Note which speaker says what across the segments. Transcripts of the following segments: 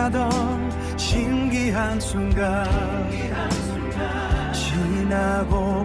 Speaker 1: 가던 신기한 순간. 지나고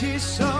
Speaker 1: she's so